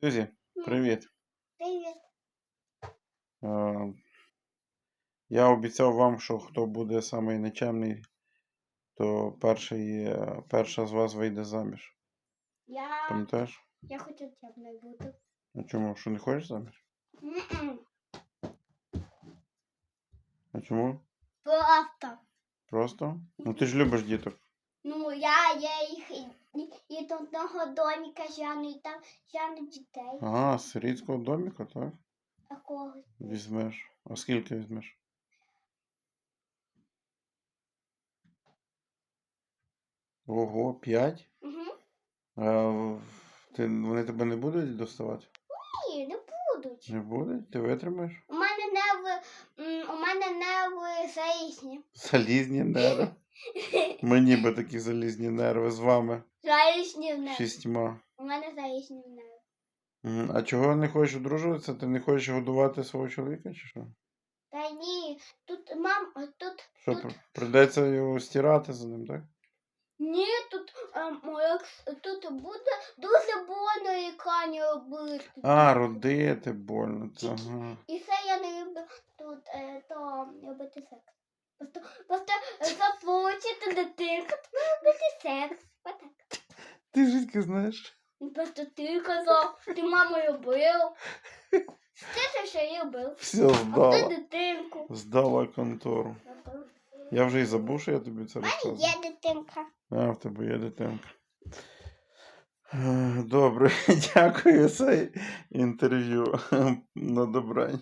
Друзі, привіт. Привіт. Е, Я обіцяв вам, що хто буде самий нечемний, то перший, е, перша з вас вийде заміж. Я, Пам'ятаєш? я хочу темною бути. А чому? Що не хочеш заміж? М-м. А чому? Просто. Просто? Ну ти ж любиш діток. Ну, я, я їх і, і, до одного доміка жену, і там жену дітей. Ага, з сирійського доміка, так? Такого. Візьмеш. А скільки візьмеш? Ого, п'ять? Угу. А ти, вони тебе не будуть доставати? Ні, не будуть. Не будуть? Ти витримаєш? У мене нерви, м, у мене нерви залізні. Залізні нерви. Мені би такі залізні нерви з вами. Залізні. Шістьма. У мене залізні нерви. А чого не хочеш одружуватися? Ти не хочеш годувати свого чоловіка чи що? Та ні, тут мам, а тут, Що тут, пр- прийдеться його стирати за ним, так? ні, тут, як, тут буде дуже больно екрані робити. А, родити больно. Це, ага. І це я не люблю тут е, то робити секс. Просто, просто заполучити дитинку, робити секс. Ти звідки знаєш? Ну, Просто ти казав, ти маму любив. Ти ще любив. Все А ти здала. дитинку. Здала контору. Я вже і забув, що я тобі це мене розказував. є дитинка. А, в тебе є дитинка. Е, Добре, дякую за інтерв'ю. На добрань.